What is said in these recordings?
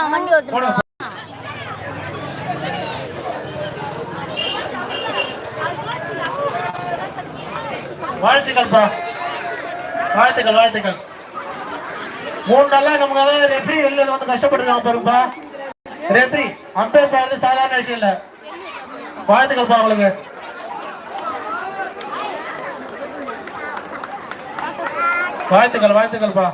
அவன் வண்டி போடு. வாழ்த்துக்கள்ப்பா வாழ்த்துக்கள் வாழ்த்துக்கள். மூணு நாளா நமக்கு அதாவது ரெஃப்ரி வெளியில வந்து கஷ்டப்பட்டுருக்காங்க பாருங்கப்பா. ரெஃப்ரி அம்பேர் பாருங்க சாதாரண விஷயம் இல்ல. வாழ்த்துக்கள்ப்பா உங்களுக்கு. வாழ்த்துக்கள் வாழ்த்துக்கள்ப்பா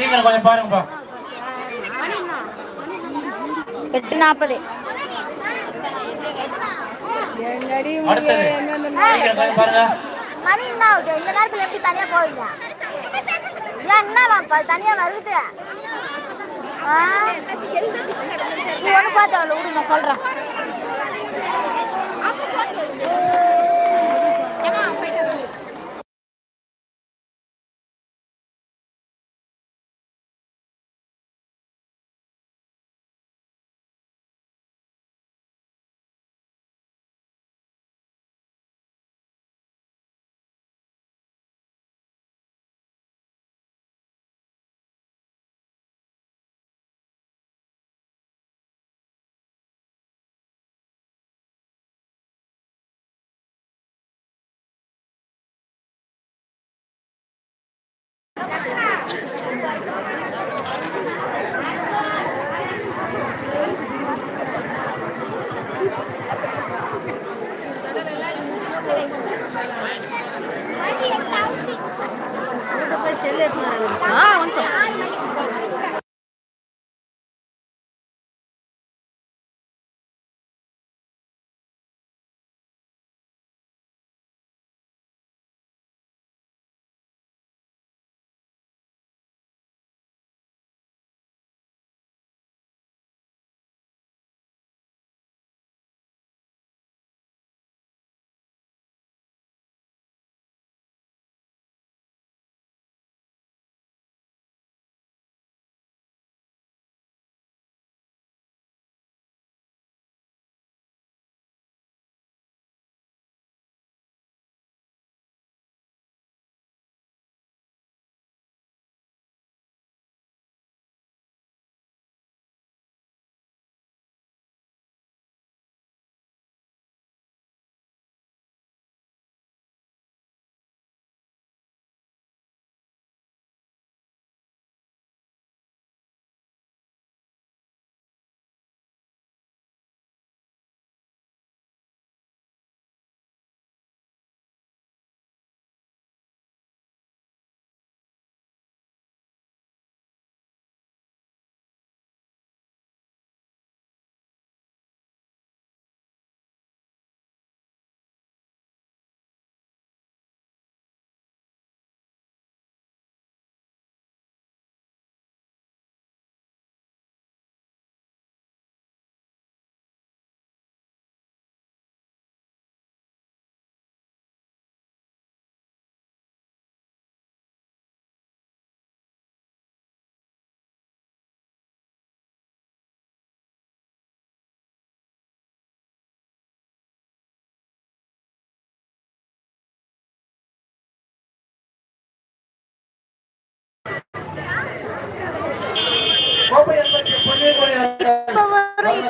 சீக்கிரம் கொஞ்சம் பாருங்கப்பா. எட்டு நாற்பது. பாருங்க. மணி என்ன ஆகுது? இந்த நேரத்துல எப்படி தனியா போவீங்க? ஏன் என்ன தனியா வருது? ஒண்ணு பார்த்து அவளை நான் சொல்றேன் கோப்பை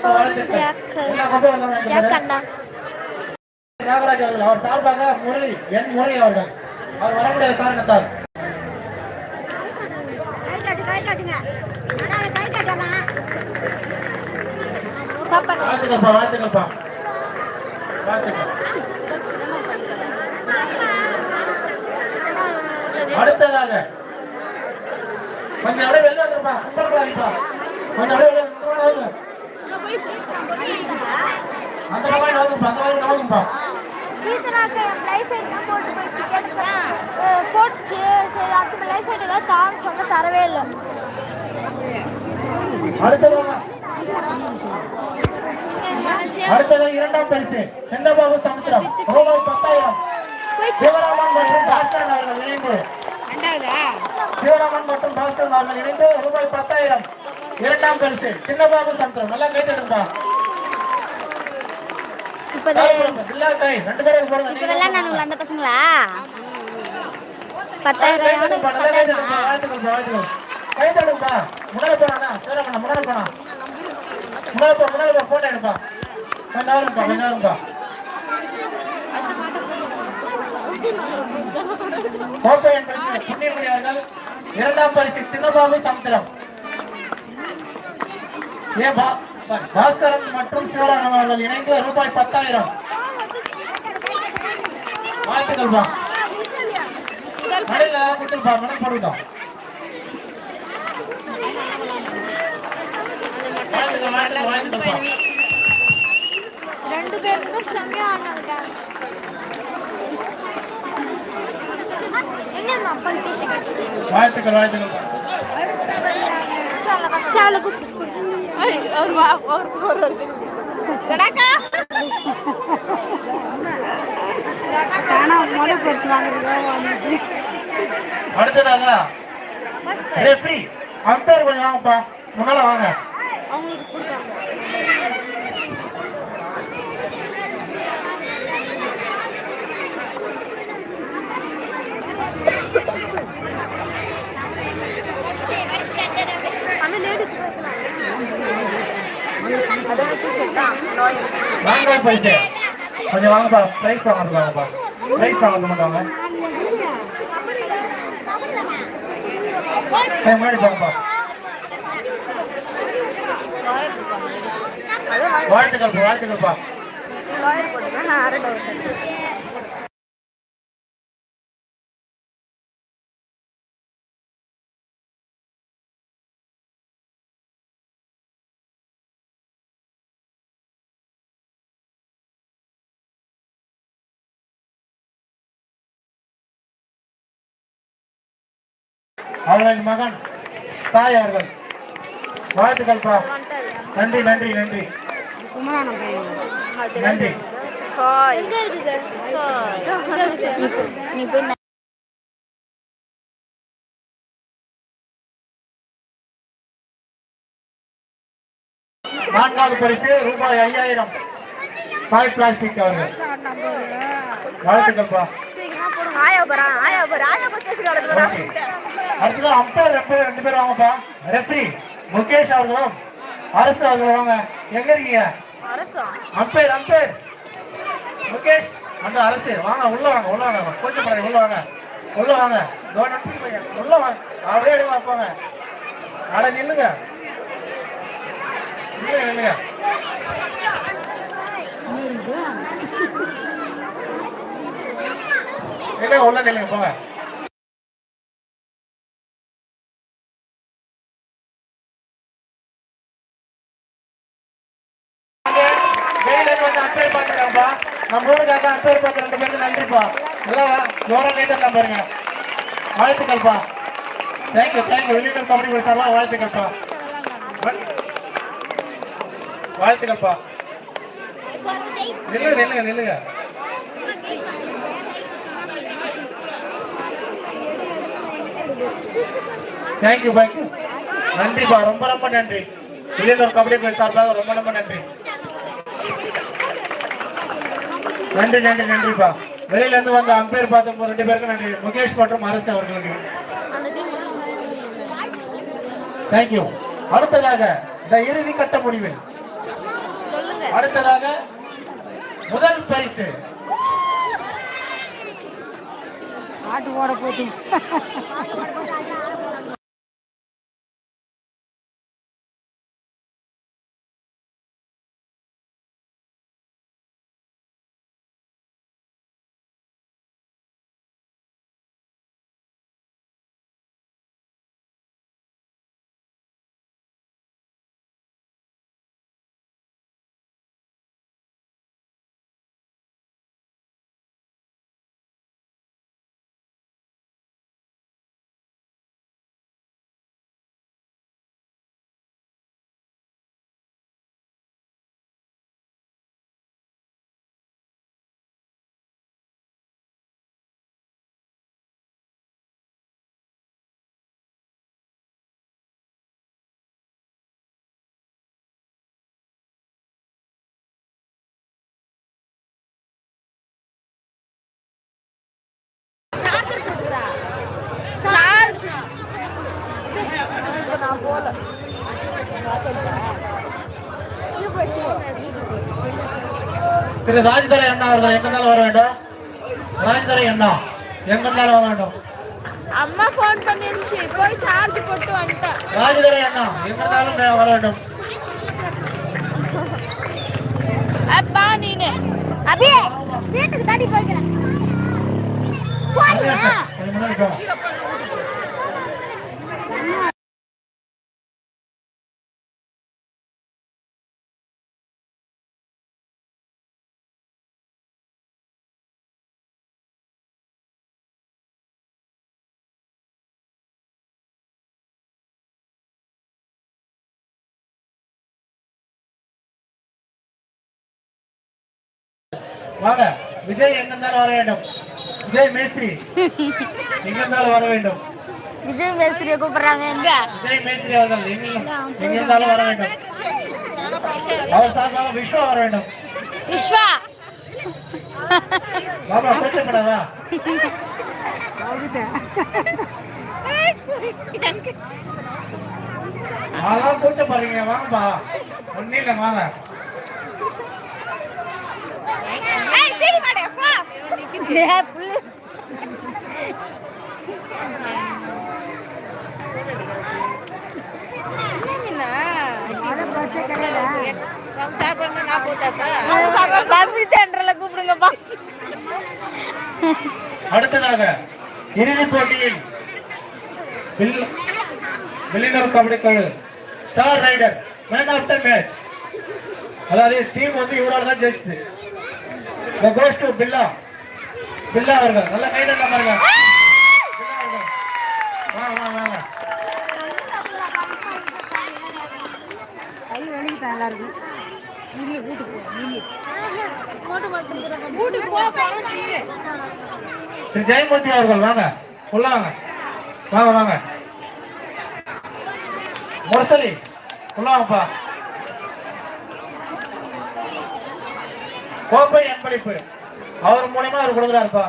வரும் இப்போ வரும் ஜாக் நாகராஜ் அவர்கள் அவர் சார்பாக முரளி என் முரளி அவர்கள் அவர் வர முடியாத காரணத்தால். சாப்பாடு வாழ்த்துக்கள்ப்பா. அடுத்ததாக கொஞ்சம் அப்படியே வெளில வந்துருப்பா கொஞ்சம் அப்படியே வெளில அந்த பக்கம் நவதுப்பா அந்த பக்கம் நவதுப்பா கீர்த்தனாக்கு என் லைசென்ஸ் போட்டு போயிடுச்சு கேட்டுக்கிறேன். போட்டுச்சு. சரி அதுக்கு லைசென்ஸ் ஏதாவது தாங்க சொன்ன தரவே இல்லை. அடுத்தது இரண்டாம் பரிசு சென்னபாபு சமுத்திரம். ரூபாய் பத்தாயிரம். சிவராமன் மற்றும் பாஸ்கரன் அவர்கள் இணைந்து. சிவராமன் மற்றும் பாஸ்கரன் அவர்கள் இணைந்து ரூபாய் பத்தாயிரம். இரண்டாம் பரிசு சின்னபாபு சமுத்திரம் நல்லா கை ரெண்டு பேரும் போடுங்க இப்போ விளையாண்டானுங்களா அந்த பசங்களா பத்தாயிரம் கைத்தட்டுப்பா, நல்லா கைத்தட்டுப்பா, வாழ்த்துக்கள்ப்பா, வாழ்த்துக்கள். கைத்தட்டுப்பா. முன்னால போறானா? சேலம் பண்ண, முன்னால போனா. முன்னால போ, முன்னால போ, photo எடுப்பா. கொஞ்ச நேரம்ப்பா, கொஞ்ச நேரம்ப்பா. கோப்பை என்பதற்கு புண்ணியமணி அவர்கள் இரண்டாம் பரிசு சின்னபாபு சமுத்திரம் ஏ பாஸ்கரன் மற்றும் சிவராமன் அவர்கள் இணைந்து ரூபாய் பத்தாயிரம். வாழ்த்துக்கள் பா. மடையில கொடுத்துருப்பா மடை போடுங்க வாழ்த்துக்கள் வாழ்த்துக்கள் வாழ்த்துக்கள்ப்பா ரெண்டு பேருக்கு செம்மையா ஆனாங்க எங்க அப்பா பேசி வாழ்த்துக்கள் வாழ்த்துக்கள் சேவல கூப்பிட்டு முத பரிசு வாங்குறது அடுத்ததாக ரெஃப்ரி அம்பேர் கொஞ்சம் வாங்கப்பா. முன்னால வாங்க. அவங்களுக்கு கொடுப்பாங்க வாங்க கொஞ்சம் வாங்கப்பா பிரைஸ் வாங்குறது வாங்கப்பா பிரைஸ் வாங்குறது மட்டும் வாங்க முன்னாடி போங்கப்பா வாழ்த்துக்கள் வாழ்த்துக்கள்ப்பா அவர்களின் மகன் சாய் அவர்கள். வாழ்த்துக்கள்ப்பா நன்றி நன்றி நன்றி. நன்றி. நீ போய் நான்காவது பரிசு ரூபாய் ஐயாயிரம். சாய் பிளாஸ்டிக் அவர்கள். வாழ்த்துக்கள்ப்பா. ஆயா ஆயா போற ஆயா ஓகே அடுத்தது அம்பையர் ரெண்டு ரெண்டு பேர் வாங்கப்பா. ரெஃப்ரி முகேஷ் அவர்களும் அரசு அவர்களும் வாங்க. எங்க இருக்கீங்க? அம்பையர் அம்பையர் முகேஷ் அந்த அரசு. வாங்க உள்ள வாங்க உள்ள வாங்க. கொஞ்சம் பாருங்க உள்ள வாங்க. உள்ள வாங்க. உள்ள வாங்க. அப்படியே எடுங்க போங்க. அட நில்லுங்க. நில்லுங்க நில்லுங்க. நில்லுங்க உள்ள நில்லுங்க போங்க நம்ம ஊருக்காக அம்பேர் பார்த்து ரெண்டு பேருக்கு நன்றிப்பா எல்லாம் ஜோரம் கைத்தரலாம் பாருங்க வாழ்த்துக்கள்ப்பா தேங்க்யூ தேங்க்யூ வெளியில கபடி சார்லாம் வாழ்த்துக்கள்ப்பா வாழ்த்துக்கள்ப்பா நில்லுங்க நில்லுங்க நில்லுங்க தேங்க்யூ தேங்க்யூ நன்றிப்பா ரொம்ப ரொம்ப நன்றி. வெளியில கபடி போய் சார்பாக ரொம்ப ரொம்ப நன்றி. நன்றி நன்றி நன்றிப்பா வெளியில இருந்து வந்த அம்பேர் பார்த்த ரெண்டு பேருக்கும் நன்றி. முகேஷ் மற்றும் அரசு அவர்களுக்கு. தேங்க்யூ அடுத்ததாக இந்த இறுதி கட்ட முடிவு. அடுத்ததாக முதல் பரிசு. ஆட்டு ஓட போச்சு திரு ராஜ்துரை அண்ணா அவர்கள் எங்கிருந்தாலும் வர வேண்டும் ராஜ்துரை அண்ணா எங்கிருந்தாலும் வர வேண்டும் அம்மா ஃபோன் பண்ணிருந்துச்சு போய் சார்ஜ் போட்டு வந்துட்டேன் ராஜ்துரை அண்ணா எங்கிருந்தாலும் வர வேண்டும் அப்பா நீனு அபி வீட்டுக்கு தாண்டி போய்க்கிறேன் போடியா வாங்க விஜய் எங்க இருந்தாலும் வர வேண்டும். விஜய் மேஸ்திரி எங்க இருந்தாலும் வர வேண்டும். விஜய் மேஸ்திரியை கூப்பிடுறாங்க எங்க? விஜய் மேஸ்திரி அவர்கள் எங்க எங்க இருந்தாலும் வர வேண்டும். அவர் சார்பாக விஸ்வா வர வேண்டும். விஸ்வா பாபா கூச்சப்படாதா அதெல்லாம் கூச்சப்படுறீங்க வாங்கப்பா. ஒன்னும் இல்லை வாங்க ஏய், புள்ளி. தம்பி தேன்றல கூப்பிடுங்கப்பா. அடுத்ததாக இறுதிப் போட்டியில் வில்- வில்லினர் கபடி குழு star raider man of the match அதாவது டீம் வந்து இவரால் தான் ஜெயிச்சது. The goes to பில்லா பில்லா அவர்கள் நல்ல கைதட்ட பாருங்க. பில்லா அவர்கள். வாங்க வாங்க வாங்க கை வலிக்குதான் எல்லாருக்கும்? நில்லு வீட்டுக்கு போ நில்லு வீட்டுக்கு போ போறேன் நீ. திரு ஜெயமூர்த்தி அவர்கள் வாங்க. உள்ள வாங்க. வாங்க வாங்க. முரசலி. உள்ள வாங்கப்பா. கோப்பை அன்பளிப்பு அவர் மூலியமா அவர் கொடுக்குறாருப்பா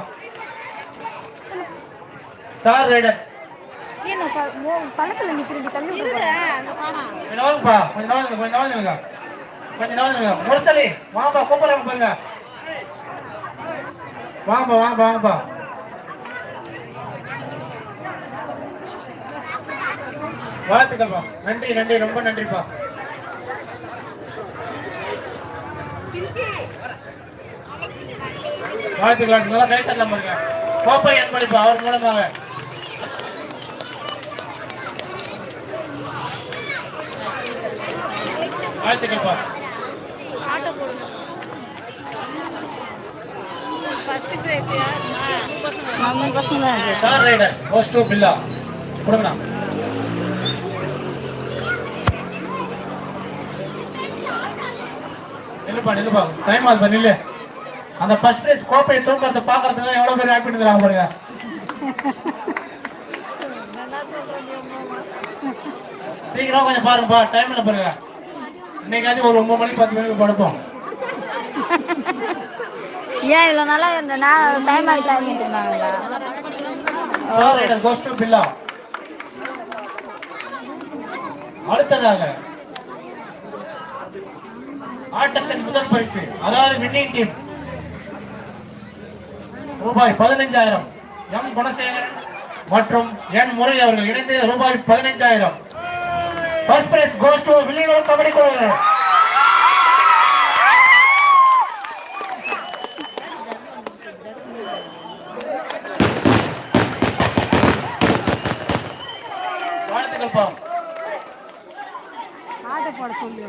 ஸ்டார் ரைடர் என்ன சார் பழத்துல நிக்கிறீங்க தள்ளி விடுறேன் அங்க போனா. கொஞ்சம் நவாங்க கொஞ்சம் நவாங்க கொஞ்சம் நவாங்க முரசலி வாங்கப்பா கூப்பிடுறாங்க பாருங்க. வாங்கப்பா வாங்கப்பா வாங்கப்பா வாழ்த்துக்கள்ப்பா. நன்றி நன்றி ரொம்ப நன்றிப்பா. வாழ்த்துக்கள் நல்லா கை தட்டலாம் பாருங்க. கோப்பை அன்பளிப்பு அவர் மூலமாக. வாழ்த்துக்கள்ப்பா. ஆட்டோ ரைடர் கோஸ் பில்லா கொடுங்கண்ணா. நில்லுப்பா நில்லுப்பா. டைம் ஆகுது நில்லு. அந்த ஃபர்ஸ்ட் பிரைஸ் கோப்பையை தூக்கறத பாக்குறதுக்கு எவ்வளவு பேர் ஹாப்பி இருக்கிறாங்க பாருங்க. சீக்கிரம் கொஞ்சம் பாருங்கப்பா டைம் இல்லை பாருங்க. இன்னைக்காச்சும் ஒரு ஒன்பது மணி பத்து மணிக்கு படுப்போம். ஏன் இவ்வளவு நாளா இந்த நான் டைம் ஆகி டைம் இருந்தாங்களா ஸ்டார் ரைடர் கோஸ் டு பில்லா அடுத்ததாக ஆட்டத்தின் முதல் பரிசு அதாவது வின்னிங் டீம் ரூபாய் பதினைஞ்சாயிரம். எம். குணசேகரன் மற்றும் என். முறை அவர்கள் இணைந்து ரூபாய் பதினைஞ்சாயிரம். First prize goes to Villianur kabaddi குழு வாழ்த்துக்கள்ப்பா ஆட்டோ போட சொல்லு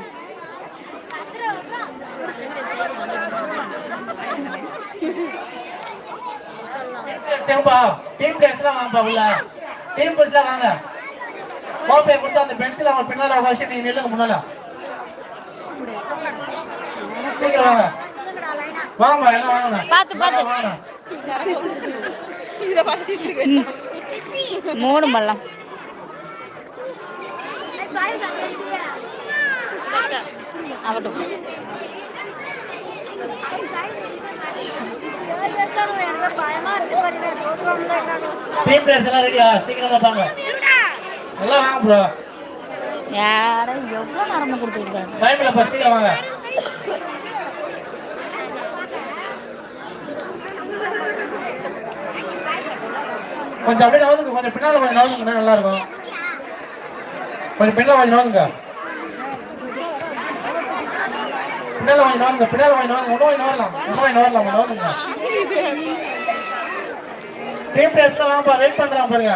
சரிப்பா டீம் பிளேயர்ஸ்லாம் வாங்கப்பா உள்ள. டீம் பிளேயர்ஸ்லாம் வாங்க. கோப்பையை கொடுத்து அந்த பெஞ்சில் அவங்க பின்னால உட்காந்து நீங்க நில்லுங்க முன்னால. சீக்கிரம் வாங்க. வாங்கப்பா எல்லாம் வாங்க பார்த்து, பார்த்து. வாங்க. மூணு மல்லம். ஆகட்டும் டீம் பிளேயர்ஸ் எல்லாம் ரெடியா சீக்கிரமா வாங்க எல்லாம் வாங்க ப்ரோ யாரும் எவ்வளோ நேரமாக கொடுத்துருக்காங்க டைம்ல பஸ் சீக்கிரம் வாங்க. கொஞ்சம் அப்படியே நவதுங்க கொஞ்சம் பின்னால கொஞ்சம் நவதுங்க நல்லா இருக்கும். கொஞ்சம் பின்னால கொஞ்சம் நவதுங்க பின்னால கொஞ்சம் நவதுங்க பின்னால கொஞ்சம் நவதுங்க உணவு நவரலாம் உணவு நவரலாம் நவதுங்க டீம் டெஸ்ட்ல வாங்கப்பா வெயிட் பண்றான் பாருங்க.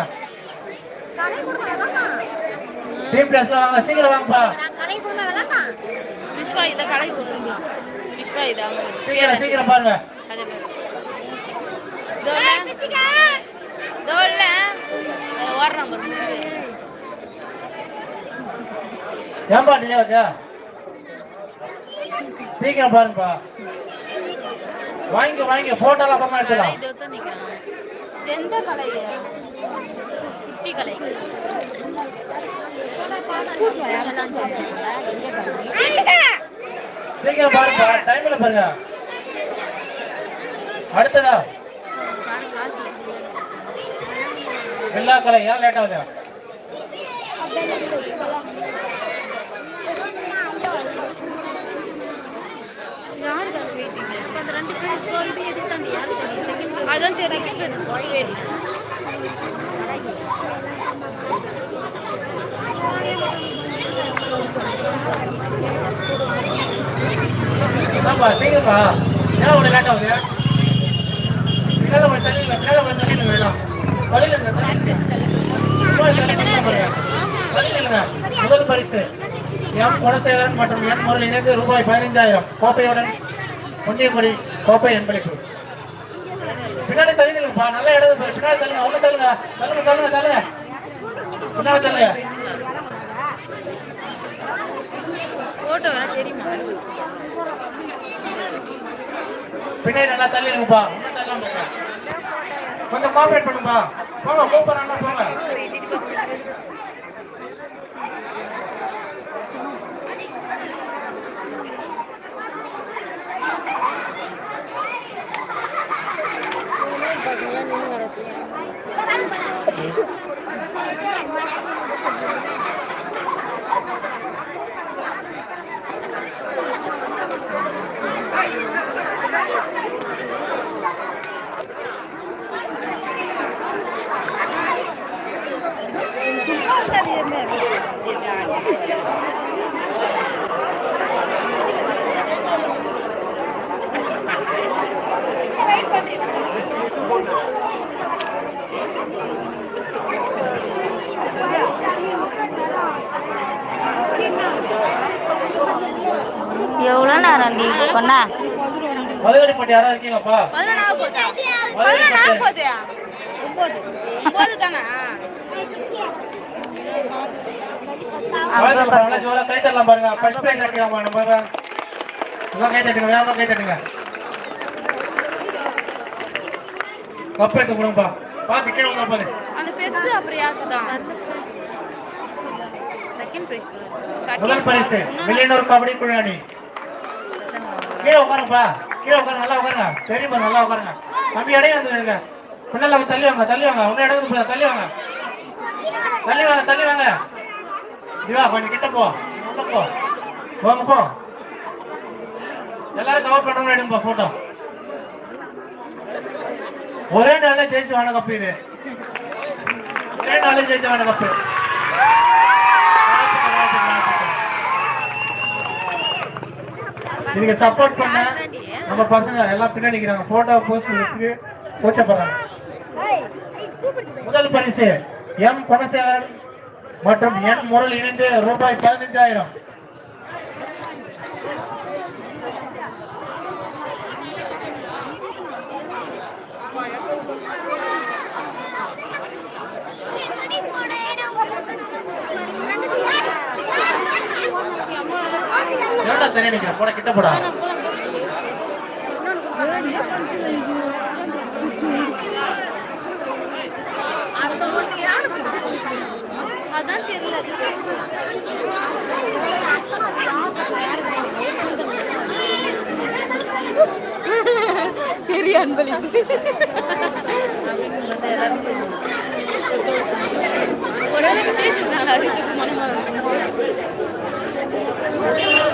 டீம் டெஸ்ட்ல வாங்க சீக்கிரம் வாங்கப்பா. விஸ்வா இதை கடை போடுங்க விஸ்வா இது சீக்கிரம் சீக்கிரம் பாருங்க. தோல்ல? ஓடுறான் பாருங்க. ஏன்பா டிலே வச்சா சீக்கிரம் பாருங்கப்பா வாங்கிக்க வாங்கிக்க போட்டோலாம் அப்புறமா எடுத்துக்கலாம் எந்த கலை குட்டி கலை சீக்கிரம் பாருங்கப்பா டைம்ல பாருங்க. அடுத்ததா? எல்லா கலை ஏன் லேட் ஆகுது யாரு தான் வெயிட்டிங் அப்ப அந்த ரெண்டு பேரும் சொல்லிட்டு எதுக்கு தான் யாரு தெரியும் செகண்ட் அதான் செய்யப்பா என்ன பேர் போடவே இல்லை லேட் ஆகுது பின்னால இல்லை பின்னால இல்லை வேணும் வழியில் இல்லைங்க முதல் பரிசு. எம் குணசேகரன் மற்றும் என் முரளி இணைந்து ரூபாய் பதினைஞ்சாயிரம் கோப்பையுடன் ஒன்றியப்படி கோப்பை என்பளிப்பு பின்னாடி தள்ளி நில்லுங்கப்பா நல்ல இடம். பின்னாடி தள்ளுங்க ஒண்ணு தள்ளுங்க. தள்ளுங்க தள்ளுங்க தள்ளுங்க. பின்னாடி தள்ளுங்க. பின்னாடி நல்லா தள்ளி நில்லுங்கப்பா ஒன்றும் தள்ளாம போங்க கொஞ்சம் கோஆபரேட் பண்ணுங்கப்பா போங்க கூப்பிடுறாங்க போங்க. đẹp ஜோரா கை தட்டலாம் பாருங்க. ஃபர்ஸ்ட் பிரைஸ் அடிக்கலாமா நம்ம எல்லாம் கை தட்டுங்க வேகமா கை தட்டுங்க கப் எடுத்து கொடுங்கப்பா பார்த்து கீழே வந்து பாரு அந்த பெருசு அப்புறம் யாருக்கு தான் செகண்ட் பிரைஸ் முதல் பரிசு மில்லியனூர் கபடி குழு அணி கீழே உட்காருப்பா கீழே உட்காரு நல்லா உட்காருங்க. தெரியுமா நல்லா உட்காருங்க. கம்மி இடையே வந்துருங்க பின்னால தள்ளி வாங்க தள்ளி வாங்க. ஒன்னும் இடம் தள்ளி வாங்க. தள்ளி வாங்க தள்ளி வாங்க. திவா கொஞ்சம் கிட்ட போ. போ. போங்க போ. எல்லாரும் கவர் பண்றவங்க எடுங்கப்பா போட்டோ. ஒரே நாள்ல ஜெயிச்சு வாங்க கப்பு இது. ஒரே நாள்ல ஜெயிச்சு வாங்க கப்பு. வாழ்த்துக்கள், இதுக்கு சப்போர்ட் பண்ண நம்ம பசங்க எல்லாம் பின்னாடி நிக்கிறாங்க. போட்டோ போஸ்ட் எடுத்து கூச்சப்படுறாங்க. முதல் பரிசு எம் குணசேகரன் மற்றும் என் முரள் இணைந்து ரூபாய் பதினஞ்சாயிரம். தனியா நிக்கிற? போட கிட்ட போடா அதான் தெரியல பெரிய அன்பளிப்பு.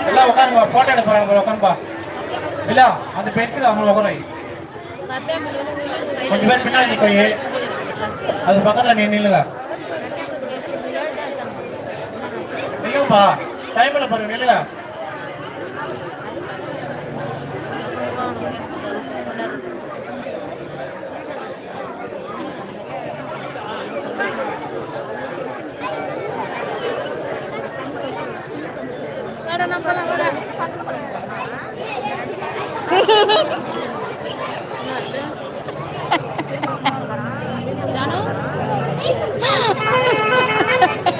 எல்லாம் உட்காருங்க போட்டோ எடுக்க போறாங்க உட்காருப்பா இல்ல அந்த பென்சில் அவங்க உட்கார. கொஞ்சம் பேர் பின்னாடி நிற்க அது பக்கத்துல நீ நில்லுங்க. நில்லுங்கப்பா டைம்ல பாருங்க நில்லுங்க.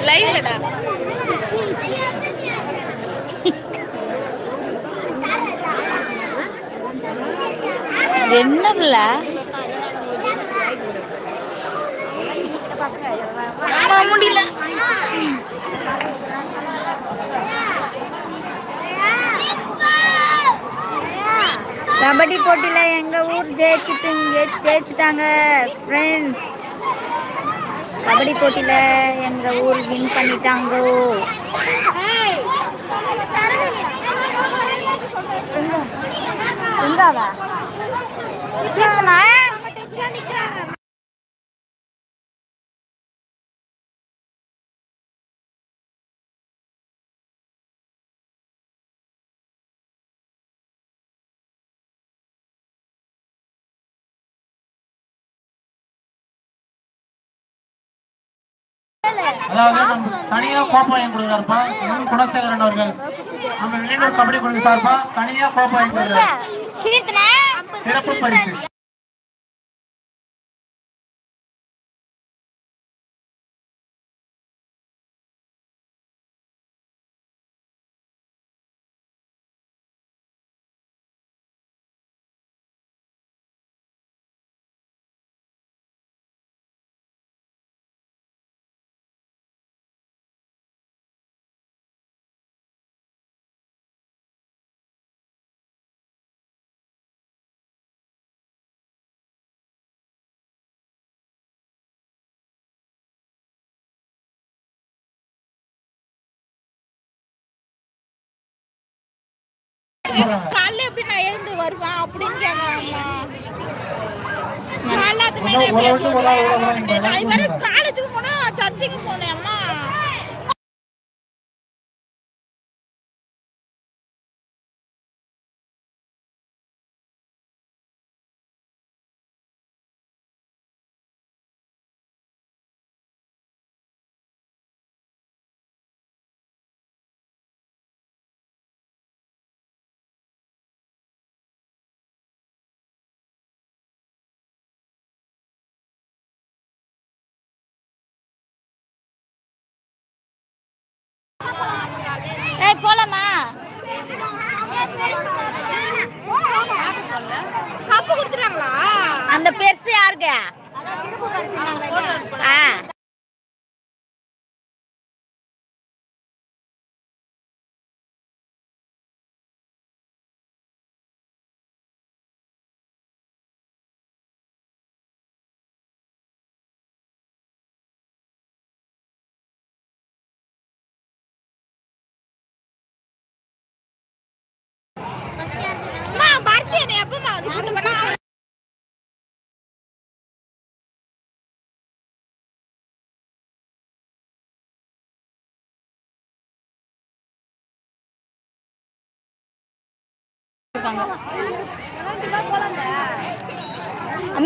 லைவ்லடா என்ன பிள்ள? முடியல. கபடி போட்டியில எங்க ஊர் ஜெயிச்சுட்டு ஜெயிச்சுட்டாங்க ஃப்ரெண்ட்ஸ் கபடி போட்டியில எங்க ஊர் வின் பண்ணிட்டாங்க எங்காவா அதாவது நம்ம தனியா கோப்பை வாங்கி கொடுக்குறாருப்பா குணசேகரன் அவர்கள். நம்ம வெளியூர் கபடி குழு சார்பா தனியா கோப்பை வாங்கி கொடுக்குறாரு சிறப்பு பரிசு. காலைல எப்படி நான் எழுந்து வருவேன் அப்படின்னு கேட்கறாங்க காலேஜுக்கு போனா சர்ச்சுக்கு போனேன் அம்மா அந்த பெருசு யாருக்கு? ஆ. அம்மா பர்த்டே என்ன எப்பமா வந்து கூட்டு பண்ணா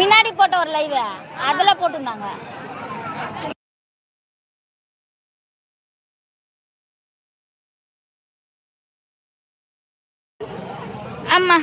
முன்னாடி போட்ட ஒரு லைவ் அதுல போட்டிருந்தாங்க. ஆமா.